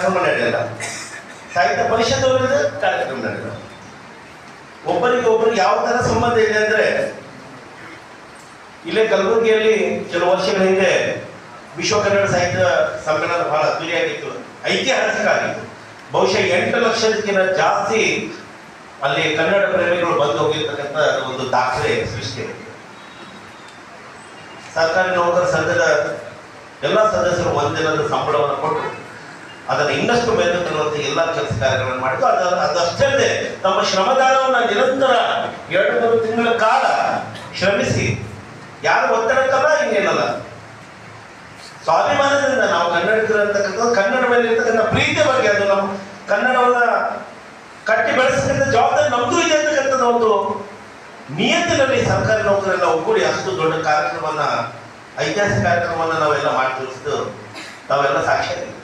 ಕಾರ್ಯಕ್ರಮ ನಡೆಯಲ್ಲ. ಸಾಹಿತ್ಯ ಪರಿಷತ್ ಅವರಿಂದ ಕಾರ್ಯಕ್ರಮ ನಡೆಯಲ್ಲ. ಒಬ್ಬರಿಗೆ ಒಬ್ಬರಿಗೆ ಯಾವ ತರ ಸಂಬಂಧ ಇದೆ ಅಂದ್ರೆ, ಇಲ್ಲೇ ಕಲಬುರಗಿಯಲ್ಲಿ ಕೆಲವು ವರ್ಷಗಳ ಹಿಂದೆ ವಿಶ್ವ ಕನ್ನಡ ಸಾಹಿತ್ಯ ಸಮ್ಮೇಳನ ಬಹಳ ಅದ್ದೂರಿಯಾಗಿತ್ತು ಐತಿಹಾಸಿಕ ಆಗಿತ್ತು ಬಹುಶಃ ಎಂಟು ಲಕ್ಷದಕ್ಕಿಂತ ಜಾಸ್ತಿ ಅಲ್ಲಿ ಕನ್ನಡ ಪ್ರೇಮಿಗಳು ಬಂದು ಹೋಗಿರ್ತಕ್ಕಂಥ ಒಂದು ದಾಖಲೆ ಸೃಷ್ಟಿಯಾಗಿದೆ ಸರ್ಕಾರಿ ನೌಕರ ಸಂಘದ ಎಲ್ಲ ಸದಸ್ಯರು ಒಂದಿನದ ಸಂಬಳವನ್ನು ಕೊಟ್ಟು ಅದನ್ನು ಇನ್ನಷ್ಟು ಮೇಲೆ ತರುವಂತ ಎಲ್ಲ ಕೆಲಸ ಕಾರ್ಯಗಳನ್ನು ಮಾಡಿದ್ದು ಅದ ಅದಷ್ಟೇ ತಮ್ಮ ಶ್ರಮದಾನವನ್ನು ನಿರಂತರ ಎರಡು, ಮೂರು ತಿಂಗಳ ಕಾಲ ಶ್ರಮಿಸಿ, ಯಾರು ಒತ್ತಡಕ್ಕಲ್ಲ, ಇನ್ನೇನಲ್ಲ. ಸ್ವಾಭಿಮಾನದಿಂದ ನಾವು ಕನ್ನಡಿಗರಂತಕ್ಕಂಥದ್ದು ಕನ್ನಡ ಮೇಲೆ ಇರ್ತಕ್ಕಂಥ ಪ್ರೀತಿಯ ಬಗ್ಗೆ ಅದು ನಮ್ಮ ಕನ್ನಡವನ್ನ ಕಟ್ಟಿ ಬೆಳೆಸಿದ ಜವಾಬ್ದಾರಿ ನಮ್ದು ಇದೆ ಅಂತಕ್ಕಂಥದ್ದು ಒಂದು ನಿಯತ್ತಿನಲ್ಲಿ ಸರ್ಕಾರಿ ನೌಕರೆಲ್ಲ ಒಗ್ಗೂಡಿ ಅಷ್ಟು ದೊಡ್ಡ ಕಾರ್ಯಕ್ರಮವನ್ನ, ಐತಿಹಾಸಿಕ ಕಾರ್ಯಕ್ರಮವನ್ನ ನಾವೆಲ್ಲ ಮಾಡಿ ತೋರಿಸಿದ್ದು ತಾವೆಲ್ಲ ಸಾಕ್ಷಿಯಾಗಿದ್ದೀವಿ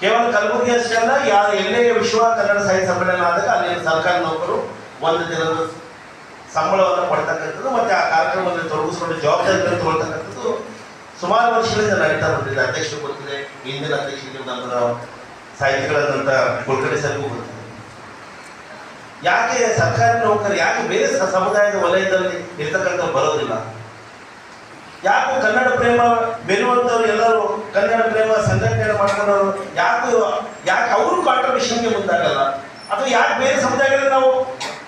ಕೇವಲ ಕಲಬುರಗಿ ಅಷ್ಟೇ ಅಲ್ಲ, ಯಾ ಎಲ್ಲೇ ವಿಶ್ವ ಕನ್ನಡ ಸಾಹಿತ್ಯ ಸಮ್ಮೇಳನ ಆದಾಗ ಅಲ್ಲಿ ಸರ್ಕಾರಿ ನೌಕರು ಒಂದು ದಿನದ ಸಂಬಳವನ್ನು ಪಡ್ತಕ್ಕಂಥದ್ದು ಮತ್ತೆ ಆ ಕಾರ್ಯಕ್ರಮದಲ್ಲಿ ತೊಡಗಿಸ್ಕೊಂಡು ಜವಾಬ್ದಾರಿ ತಗೊಳ್ತಕ್ಕಂಥದ್ದು ಸುಮಾರು ವರ್ಷಗಳಿಂದ ನಡೀತಾ ಬಂದಿದೆ. ಅಧ್ಯಕ್ಷರು ಗೊತ್ತಿದೆ ಹಿಂದಿನ ಅಧ್ಯಕ್ಷರಿಗೆ ನಮ್ಮ ಸಾಹಿತಿಗಳಾದಂಥ ಕುಲಕರ್ಣಿ ಸರ್ಗೂ ಗೊತ್ತಿದೆ ಯಾಕೆ ಸರ್ಕಾರಿ ನೌಕರು, ಯಾಕೆ ಬೇರೆ ಸಮುದಾಯದ ವಲಯದಲ್ಲಿ ಇರ್ತಕ್ಕಂಥ ಬರೋದಿಲ್ಲ? ಯಾಕೆ ಕನ್ನಡ ಪ್ರೇಮ ಬೆರೆಯುವಂಥವ್ರು ಎಲ್ಲರೂ ಕನ್ನಡ ಪ್ರೇಮ ಸಂಘಟನೆ ಮಾಡ್ಕೊಳ್ಳೋರು ಯಾಕೆ ಯಾಕೆ ಅವರು ಕಾಂಟ್ರಿಬ್ಯೂಷನ್ಗೆ ಮುಂದಾಗಲ್ಲ? ಅಥವಾ ಯಾಕೆ ಬೇರೆ ಸಮುದಾಯಗಳಲ್ಲಿ ನಾವು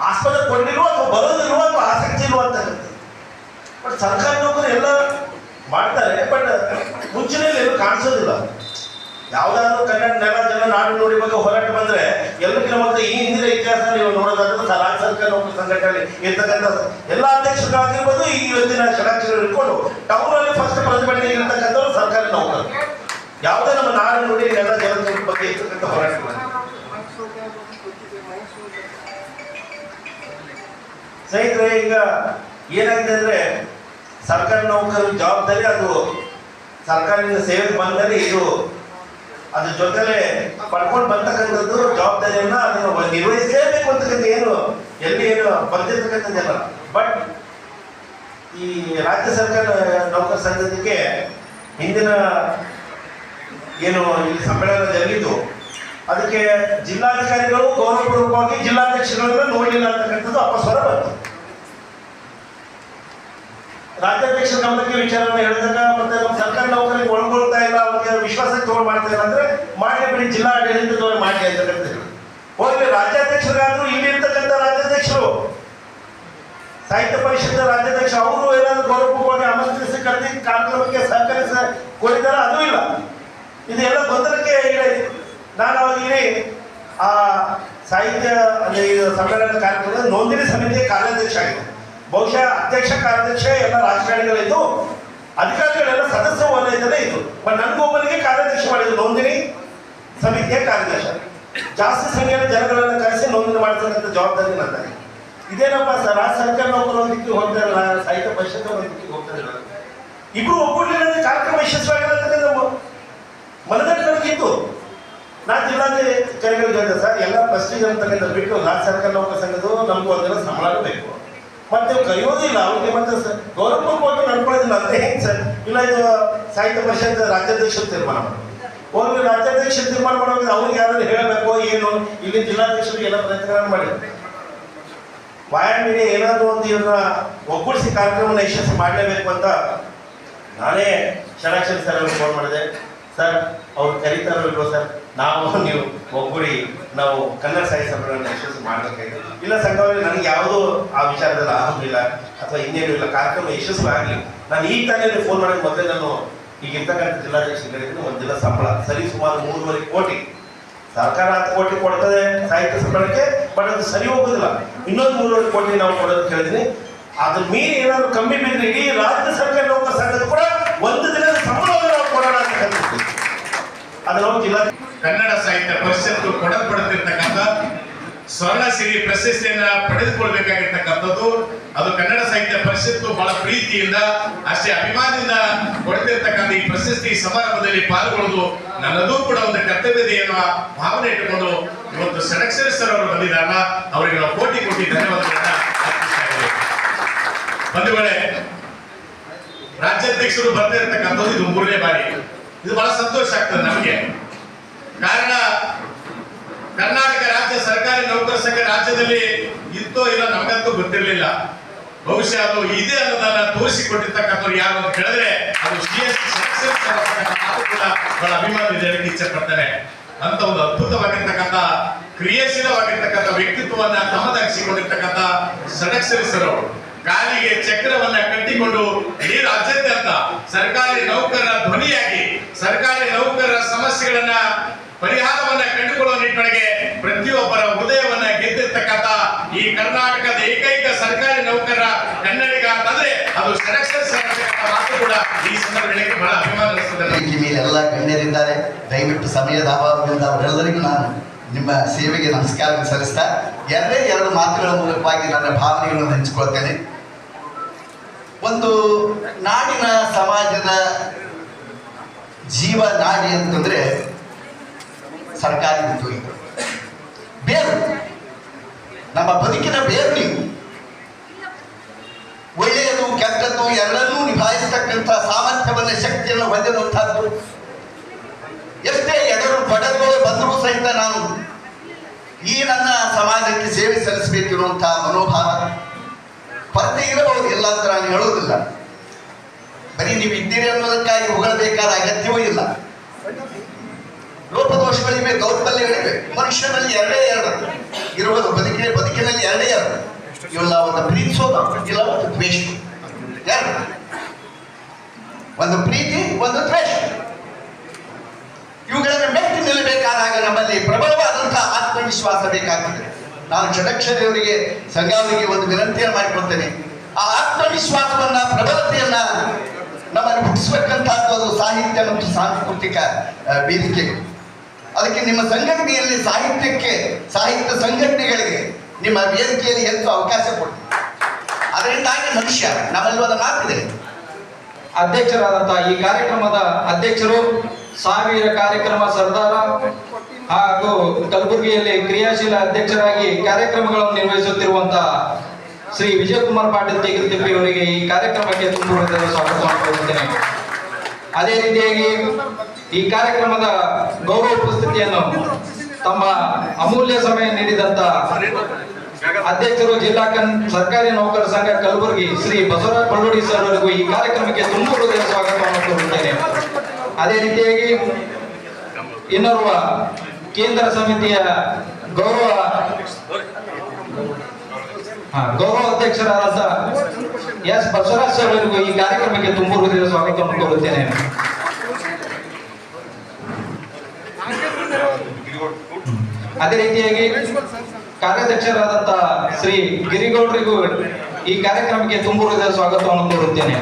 ಆಸ್ಪತ್ರೆ ಕೊಂಡಿರುವ ಅಥವಾ ಬರೋದಿರುವ ಅಥವಾ ಆಸಕ್ತಿ ಇಲ್ವೋ ಬಟ್ ಸರ್ಕಾರಿ ನೌಕರು ಎಲ್ಲ ಮಾಡ್ತಾರೆ ಬಟ್ ಮುಂಚಿನಲ್ಲಿ ಏನು ಕಾಣಿಸೋದಿಲ್ಲ. ಯಾವ್ದಾದ್ರು ಕನ್ನಡ ನೆಲ ಜನ ನಾಡು ನೋಡಿ ಬಗ್ಗೆ ಹೋರಾಟ ಬಂದ್ರೆ ಎಲ್ಲಕ್ಕಿಂತ ಮೊದಲು ಈ ಹಿಂದಿನ ಇತಿಹಾಸ ನೀವು ನೋಡೋದಾದ್ರೆ ರಾಜ್ಯ ಸರ್ಕಾರ ನೌಕರ ಸಂಘಟನೆ ಇರ್ತಕ್ಕಂಥ ಎಲ್ಲ ಅಧ್ಯಕ್ಷರಾಗಿರ್ಬೋದು ಈ ಇವತ್ತಿನ ಷಡಾಕ್ಷರ ಇಟ್ಕೊಂಡು ಟೌನ್ ಅಲ್ಲಿ ಫಸ್ಟ್ ಪ್ರತಿಭಟನೆ ಇರ್ತಕ್ಕಂಥವ್ರು ಸರ್ಕಾರಿ ನೌಕರರು ಯಾವುದೇ ನಮ್ಮ ನಾಡು ನೋಡಿ ನೆಲ ಜನ ಬಗ್ಗೆ ಇರ್ತಕ್ಕಂಥ ಹೋರಾಟ. ಸ್ನೇಹಿತರೆ, ಈಗ ಏನಾಗಿದೆ ಅಂದ್ರೆ ಸರ್ಕಾರಿ ನೌಕರರ ಜವಾಬ್ದಾರಿ ಅದು ಸರ್ಕಾರದಿಂದ ಸೇವೆ ಬಂದರೆ ಇದು ಅದ್ರ ಜೊತೆಲೆ ಪಡ್ಕೊಂಡು ಬರ್ತಕ್ಕಂಥದ್ದು ಜವಾಬ್ದಾರಿಯನ್ನ ಅದನ್ನು ನಿರ್ವಹಿಸಲೇಬೇಕು ಅಂತಕ್ಕಂಥ ಏನು, ಎಲ್ಲಿ ಏನು ಬಂದಿರ್ತಕ್ಕಂಥದ್ದಲ್ಲ ಬಟ್ ಈ ರಾಜ್ಯ ಸರ್ಕಾರ, ನೌಕರ ಸಂಘದಕ್ಕೆ ಹಿಂದಿನ ಏನು ಇಲ್ಲಿ ಸಮ್ಮೇಳನ ಜರುಗಿತು. ಅದಕ್ಕೆ ಜಿಲ್ಲಾಧಿಕಾರಿಗಳು ಗೌರವಪೂರ್ವಕವಾಗಿ ಜಿಲ್ಲಾಧ್ಯಕ್ಷಗಳನ್ನ ನೋಡಲಿಲ್ಲ ಅಂತಕ್ಕಂಥದ್ದು ಅಪಸ್ವರ ಬಂತು. ರಾಜ್ಯಾಧ್ಯಕ್ಷರ ಗಮನಕ್ಕೆ ವಿಚಾರವನ್ನು ಹೇಳಿದಾಗ ಮತ್ತೆ ನಮ್ಮ ಸರ್ಕಾರಿ ನೌಕರಿಗೆ ಒಳಗೊಳ್ತಾ ಅವ್ರಿಗೆ ವಿಶ್ವಾಸಕ್ಕೆ ತಗೊಂಡು ಮಾಡ್ತಾ ಇಲ್ಲ ಅಂದ್ರೆ ಮಾಡಿ ಬಿಡಿ ಜಿಲ್ಲಾ ತಗೊಂಡು ಮಾಡಿ ಅಂತ ಹೇಳಿ ಹೋಗ್ಲಿ ರಾಜ್ಯಾಧ್ಯಕ್ಷರಾದ್ರು ಇಲ್ಲಿ ಇರ್ತಕ್ಕಂಥ ರಾಜ್ಯಾಧ್ಯಕ್ಷರು, ಸಾಹಿತ್ಯ ಪರಿಷತ್ ರಾಜ್ಯಾಧ್ಯಕ್ಷ ಅವರು ಏನಾದ್ರು ಗೌರವವಾಗಿ ಆಮಂತ್ರಿಸಿ, ಕರೆದಿ, ಕಾರ್ಯಕ್ರಮಕ್ಕೆ ಸಹಕರಿಸ ಕೋರಿದಾರ, ಅದು ಇಲ್ಲ. ಇದೆಲ್ಲ ಗೊಂದಲಕ್ಕೆ ಇಲ್ಲ ನಾನು ಇಲ್ಲಿ ಆ ಸಾಹಿತ್ಯ ಇದು ಸಮ್ಮೇಳನ ಕಾರ್ಯಕ್ರಮದ ನೋಂದಣಿ ಸಮಿತಿಯ ಕಾರ್ಯಾಧ್ಯಕ್ಷ ಆಗಿದೆ ಬಹುಶಃ ಅಧ್ಯಕ್ಷ, ಕಾರ್ಯಾಧ್ಯಕ್ಷ ಎಲ್ಲ ರಾಜಕಾರಣಿಗಳಿದ್ದು, ಅಧಿಕಾರಿಗಳೆಲ್ಲ ಸದಸ್ಯ ವಲಯದಲ್ಲೇ ಇದು ಬಟ್ ಮಾಡಿದ್ರು ನೋಂದಣಿ ಸಮಿತಿಯ ಕಾರ್ಯದರ್ಶ. ಜಾಸ್ತಿ ಸಂಖ್ಯೆಯ ಜನಗಳನ್ನು ಕರೆಸಿ ನೋಂದಣಿ ಮಾಡ್ತಕ್ಕಂಥ ಜವಾಬ್ದಾರಿ ನಂದಾಗಿ ಇದೇನಪ್ಪ ಸರ್, ರಾಜ್ಯ ಸರ್ಕಾರ ನೌಕರು ಒಂದು ದಿಕ್ಕಿಗೆ ಹೋಗ್ತಾ ಇರಲ್ಲ ಸಾಹಿತ್ಯ ಪರಿಷತ್ ಒಂದು ದಿಕ್ಕಿಗೆ ಹೋಗ್ತಾ ಇರಲ್ಲ ಇಬ್ರು ಒಗ್ಗೂಡಿನ ಕಾರ್ಯಕ್ರಮ ಯಶಸ್ವಿಯಾಗಿರೋದ್ರಿಂದ ನಮ್ಮ ಮನದಲ್ಲಿ ನನಗಿತ್ತು ನಾನು ಜಿಲ್ಲಾಧಿಕಾರಿಗಳಿಗೆ ಹೇಳಿದೆ ಸರ್, ಎಲ್ಲ ಪ್ರೆಸ್ಟೀಜ್ ಅಂತಕ್ಕಂಥ ಬಿಟ್ಟು ರಾಜ್ಯ ಸರ್ಕಾರ ನೌಕರ ಸಂಘದ್ದು ನಮಗೂ ಒಂದಿನ ಸಂಬಳ ಬೇಕು ಮತ್ತೆ ಕರೆಯೋದಿಲ್ಲ ಅವ್ರಿಗೆ ಮತ್ತೆ ಗೌರವಪೂರ್ವಕವಾಗಿ ನಡ್ಕೊಳ್ಳೋದಿಲ್ಲ ಅಂದ್ರೆ ಹೆಂಗೆ ಸರ್. ಇಲ್ಲ ಇದು ಸಾಹಿತ್ಯ ಪರಿಷತ್ ರಾಜ್ಯಾಧ್ಯಕ್ಷರು ತೀರ್ಮಾನ. ಮಾಡ್ತಾರೆ ಹೋಗಿ ರಾಜ್ಯಾಧ್ಯಕ್ಷ ತೀರ್ಮಾನ ಮಾಡುವಾಗ ಅವ್ರಿಗೆ ಯಾರು ಹೇಳಬೇಕು ಏನು, ಇಲ್ಲಿ ಜಿಲ್ಲಾಧ್ಯಕ್ಷರು ಎಲ್ಲ ಪ್ರಯತ್ನಗಳನ್ನು ಮಾಡಿದ್ರು. ವಾಯಾಮಿಡಿಯ ಮೀಡಿಯಾ ಏನಾದರೂ ಒಂದು ಇವರ ಒಗ್ಗೂಡಿಸಿ ಕಾರ್ಯಕ್ರಮನ ಯಶಸ್ವಿ ಮಾಡಲೇಬೇಕು ಅಂತ ನಾನೇ ಷಡಾಕ್ಷರಿ ಸರ್ ಅವ್ರಿಗೆ ಫೋನ್ ಮಾಡಿದೆ. ಸರ್, ಅವ್ರು ಕರೀತಾರೋ ಇಲ್ವೋ ಸರ್, ನಾವು ನೀವು ಒಗ್ಗೂಡಿ ನಾವು ಕನ್ನಡ ಸಾಹಿತ್ಯ ಸಮ್ಮೇಳನ ಯಶಸ್ವಿ ಮಾಡಬೇಕಾಗಿದೆ ಇಲ್ಲ ಸಂಘವಾಗಿ ನನಗೆ ಯಾವುದೂ ಆ ವಿಚಾರದಲ್ಲಿ ಆಗೋದಿಲ್ಲ ಅಥವಾ ಇನ್ನೇನು ಇಲ್ಲ. ಕಾರ್ಯಕ್ರಮ ಯಶಸ್ವಿ ಆಗಲಿ. ನಾನು ಈಗ ತಾನೇ ಫೋನ್ ಮಾಡೋಕ್ಕೆ ಮೊದಲೇ ನಾನು ಈಗ ಇರ್ತಕ್ಕಂಥ ಜಿಲ್ಲಾಧ್ಯಕ್ಷರಿಗೆ ಒಂದು ದಿನ ಸಂಬಳ. ಸರಿ ಸುಮಾರು ಮೂರುವರೆ ಕೋಟಿ. ಸರ್ಕಾರ ಹತ್ತು ಕೋಟಿ ಕೊಡ್ತದೆ ಸಾಹಿತ್ಯ ಸಂಬಳಕ್ಕೆ ಬಟ್ ಅದು ಸರಿ ಹೋಗೋದಿಲ್ಲ. ಇನ್ನೊಂದು ಮೂರುವರೆ ಕೋಟಿ ನಾವು ಕೊಡೋದು ಕೇಳಿದೀನಿ ಅದ್ರ ಮೀರಿ ಏನಾದ್ರು ಕಮ್ಮಿ ಬಿದ್ರೆ ಇಡೀ ರಾಜ್ಯ ಸರ್ಕಾರ ನೌಕರ ಸಂಘದ ಕೂಡ ಒಂದು ದಿನದ ಸಂಬಳವನ್ನು ನಾವು ಕೊಡೋಣ ಅಂತ ಹೇಳ್ತಿದ್ವಿ ಅದು ನಾವು ಜಿಲ್ಲಾ ಕನ್ನಡ ಸಾಹಿತ್ಯ ಪರಿಷತ್ತು ಕೊಡಲ್ಪಡುತ್ತಿರ್ತಕ್ಕಂಥ ಸ್ವರ್ಣಸಿರಿ ಪ್ರಶಸ್ತಿಯನ್ನ ಪಡೆದುಕೊಳ್ಬೇಕಾಗಿರ್ತಕ್ಕಂಥದ್ದು. ಅದು ಕನ್ನಡ ಸಾಹಿತ್ಯ ಪರಿಷತ್ತು ಬಹಳ ಪ್ರೀತಿಯಿಂದ, ಅಷ್ಟೇ ಅಭಿಮಾನದಿಂದ ಕೊಡ್ತಿರ್ತಕ್ಕಂಥ ಈ ಪ್ರಶಸ್ತಿ ಸಮಾರಂಭದಲ್ಲಿ ಪಾಲ್ಗೊಳ್ಳುವುದು ನನ್ನದು ಕೂಡ ಒಂದು ಕರ್ತವ್ಯದ ಎನ್ನುವ ಭಾವನೆ ಇಟ್ಟುಕೊಂಡು ಇವತ್ತು ಸಡಕ್ಷರಿ ಸರ್ ಅವರು ಬಂದಿದ್ದಾರಲ್ಲ, ಅವರಿಗೆ ನಾವು ಕೋಟಿ ಕೋಟಿ ಧನ್ಯವಾದಗಳನ್ನ ಒಂದು ವೇಳೆ ರಾಜ್ಯಾಧ್ಯಕ್ಷರು ಬರ್ತಾ ಇರ್ತಕ್ಕಂಥದ್ದು ಇದು ಮೂರನೇ ಬಾರಿ. ಇದು ಬಹಳ ಸಂತೋಷ ಆಗ್ತದೆ ನಮಗೆ. ಕಾರಣ, ಕರ್ನಾಟಕ ರಾಜ್ಯ ಸರ್ಕಾರಿ ನೌಕರ ಸಂಘ ರಾಜ್ಯದಲ್ಲಿ ಇತ್ತೋ ಇಲ್ಲ ನಮಗಂತೂ ಗೊತ್ತಿರಲಿಲ್ಲ. ಬಹುಶಃ ಅದು ಇದೆ ಅನ್ನೋದನ್ನ ತೋರಿಸಿಕೊಟ್ಟಿರ್ತಕ್ಕಂಥವ್ರು ಯಾರು ಅಂತ ಹೇಳಿದ್ರೆ ಅದು ಸಿ ಕೂಡ ಬಹಳ ಅಭಿಮಾನ ಜನಕ್ಕೆ ಇಚ್ಛೆ ಪಡ್ತಾರೆ ಅಂತ ಒಂದು ಅದ್ಭುತವಾಗಿರ್ತಕ್ಕಂಥ, ಕ್ರಿಯಾಶೀಲವಾಗಿರ್ತಕ್ಕಂಥ ವ್ಯಕ್ತಿತ್ವವನ್ನ ತಮ್ಮದಾಗಿಸಿಕೊಂಡಿರ್ತಕ್ಕಂಥ ಸಡಕ್ಷರಿಸರು ಕಾಲಿಗೆ ಚಕ್ರವನ್ನ ಕಟ್ಟಿಕೊಂಡು ಇಡೀ ರಾಜ್ಯಾದ್ಯಂತ ಸರ್ಕಾರಿ ನೌಕರರ ಧ್ವನಿಯಾಗಿ ಸರ್ಕಾರಿ ನೌಕರರ ಸಮಸ್ಯೆಗಳನ್ನ ಪರಿಹಾರವನ್ನ ಕಂಡುಕೊಳ್ಳುವ ನಿಟ್ಟಿನೊಳಗೆ ಪ್ರತಿಯೊಬ್ಬರ ಹೃದಯವನ್ನ ಗೆದ್ದಿರ್ತಕ್ಕಂಥ ಈ ಕರ್ನಾಟಕದ ಏಕೈಕ ಸರ್ಕಾರಿ ನೌಕರರ ಕನ್ನಡಿಗ ಅಂತಂದ್ರೆ ಅದು ಮಾತು ಕೂಡ ಈ ಸಂದರ್ಭದಲ್ಲಿ ಬಹಳ ಅಭಿಮಾನ ಅನಿಸ್ತದೆ ನಮ್ಗೆ. ವೇದಿಕೆ ಮೇಲೆ ಎಲ್ಲ ಗಣ್ಯರಿದ್ದಾರೆ ದಯವಿಟ್ಟು ಸಮಯದ ಅಭಾವದಿಂದ ಅವರೆಲ್ಲರಿಗೂ ನಾನು ನಿಮ್ಮ ಸೇವೆಗೆ ನಮಸ್ಕಾರ ಸಲ್ಲಿಸ್ತಾ ಎರಡೇ ಎರಡು ಮಾತುಗಳ ಮೂಲಕವಾಗಿ ನನ್ನ ಭಾವನೆಗಳನ್ನು ಹಂಚಿಕೊಳ್ತೇನೆ ಒಂದು ನಾಡಿನ ಸಮಾಜದ ಜೀವ ನಾಡಿ ಅಂತಂದ್ರೆ ಸರ್ಕಾರಿ ಉದ್ಯೋಗಿಗಳು ಬೇರು. ನಮ್ಮ ಬದುಕಿನ ಬೇರು ನೀವು. ಒಳ್ಳೆಯದು, ಕೆಟ್ಟದ್ದು ಎರಡನ್ನೂ ನಿಭಾಯಿಸತಕ್ಕಂಥ ಸಾಮರ್ಥ್ಯವನ್ನು, ಶಕ್ತಿಯನ್ನು ಹೊಂದಿರುವಂತಹದ್ದು. ಎಷ್ಟೇ ಎಡರು ಬಡಗಳು ಬಂದರೂ ಸಹಿತ ನಾನು ಈ ನನ್ನ ಸಮಾಜಕ್ಕೆ ಸೇವೆ ಸಲ್ಲಿಸಬೇಕಿರುವಂತಹ ಮನೋಭಾವ. ಕೊರತೆ ಇರಬಹುದು ಇಲ್ಲ ಅಂತ ನಾನು ಹೇಳುವುದಿಲ್ಲ. ಬರೀ ನೀವು ಇದ್ದೀರಿ ಅನ್ನೋದಕ್ಕಾಗಿ ಹೊಗಳಬೇಕಾದ ಅಗತ್ಯವೂ ಇಲ್ಲ. ಲೋಪದೋಷಗಳಿವೆ, ದೌರ್ಬಲ್ಯಗಳಿವೆ. ಮನುಷ್ಯನಲ್ಲಿ ಎರಡೇ ಎರಡು. ಇರುವುದು ಬದುಕಿನ ಬದುಕಿನಲ್ಲಿ ಎರಡೇ ಎರಡು. ಇವಳ ಒಂದು ಪ್ರೀತಿಸೋದು ಇಲ್ಲ ಒಂದು ದ್ವೇಷ. ಒಂದು ಪ್ರೀತಿ, ಒಂದು ದ್ವೇಷ. ಇವುಗಳನ್ನು ಮೆಟ್ಟಿ ನಿಲ್ಲಬೇಕಾದಾಗ ನಮ್ಮಲ್ಲಿ ಪ್ರಬಲವಾದಂತಹ ಆತ್ಮವಿಶ್ವಾಸ ಬೇಕಾಗ್ತದೆ. ನಾನು ಷಡಕ್ಷರಿಯವರಿಗೆ ಸಂಗಾಮಿಗೆ ಒಂದು ವಿನಂತಿಯನ್ನು ಮಾಡಿಕೊಡ್ತೇನೆ ಆ ಆತ್ಮವಿಶ್ವಾಸವನ್ನ, ಪ್ರಬಲತೆಯನ್ನ ನಮ್ಮನ್ನು ಹುಟ್ಟಿಸಬೇಕಂತಹದ್ದು ಸಾಹಿತ್ಯ ಮತ್ತು ಸಾಂಸ್ಕೃತಿಕ ವೇದಿಕೆಗಳು ಅದಕ್ಕೆ ನಿಮ್ಮ ಸಂಘಟನೆಯಲ್ಲಿ ಸಾಹಿತ್ಯಕ್ಕೆ, ಸಾಹಿತ್ಯ ಸಂಘಟನೆಗಳಿಗೆ ನಿಮ್ಮ ವೇದಿಕೆಯಲ್ಲಿ ಹೆಚ್ಚು ಅವಕಾಶ ಕೊಡಿ ಅದರಿಂದಾಗಿ ಮನುಷ್ಯ ನಮ್ಮಲ್ಲಿ ಒಂದು ಮಾತಿದೆ ಅಧ್ಯಕ್ಷರಾದಂತಹ ಈ ಕಾರ್ಯಕ್ರಮದ ಅಧ್ಯಕ್ಷರು ಸಾವಿರ ಕಾರ್ಯಕ್ರಮ ಸರ್ದಾರ ಹಾಗೂ ಕಲಬುರಗಿಯಲ್ಲಿ ಕ್ರಿಯಾಶೀಲ ಅಧ್ಯಕ್ಷರಾಗಿ ಕಾರ್ಯಕ್ರಮಗಳನ್ನು ನಿರ್ವಹಿಸುತ್ತಿರುವಂತಹ ಶ್ರೀ ವಿಜಯಕುಮಾರ್ ಪಾಟೀಲ್ ತಿಪ್ಪಿ ಅವರಿಗೆ ಈ ಕಾರ್ಯಕ್ರಮಕ್ಕೆ ತುಂಬ ಸ್ವಾಗತ ಮಾಡಿಕೊಳ್ಳುತ್ತೇನೆ ಅದೇ ರೀತಿಯಾಗಿ ಈ ಕಾರ್ಯಕ್ರಮದ ಗೌರವ ಉಪಸ್ಥಿತಿಯನ್ನು ತಮ್ಮ ಅಮೂಲ್ಯ ಸಮಯ ನೀಡಿದಂತ ಅಧ್ಯಕ್ಷರು ಜಿಲ್ಲಾ ಕನ್, ಸರ್ಕಾರಿ ನೌಕರ ಸಂಘ ಕಲಬುರಗಿ ಶ್ರೀ ಬಸವರಾಜ ಬಳ್ಳೋಡಿ ಸರ್ ಅವರಿಗೂ ಈ ಕಾರ್ಯಕ್ರಮಕ್ಕೆ ತುಂಬ ಸ್ವಾಗತವನ್ನು ಕೋರುತ್ತೇನೆ ಅದೇ ರೀತಿಯಾಗಿ ಇನ್ನೋರ್ವ ಕೇಂದ್ರ ಸಮಿತಿಯ ಗೌರವ ಗೌರವ ಅಧ್ಯಕ್ಷರಾದ ಎಸ್ ಬಸವರಾಜ್ ಸರ್ ಈ ಕಾರ್ಯಕ್ರಮಕ್ಕೆ ತುಂಬ ಹೃದಯ ಸ್ವಾಗತವನ್ನು ಕೋರುತ್ತೇನೆ ಅದೇ ರೀತಿಯಾಗಿ ಕಾರ್ಯಾಧ್ಯಕ್ಷರಾದಂತಹ ಶ್ರೀ ಗಿರಿಗೌಡರಿಗೂ ಈ ಕಾರ್ಯಕ್ರಮಕ್ಕೆ ತುಂಬ ಹೃದಯ ಸ್ವಾಗತವನ್ನು ಕೋರುತ್ತೇನೆ.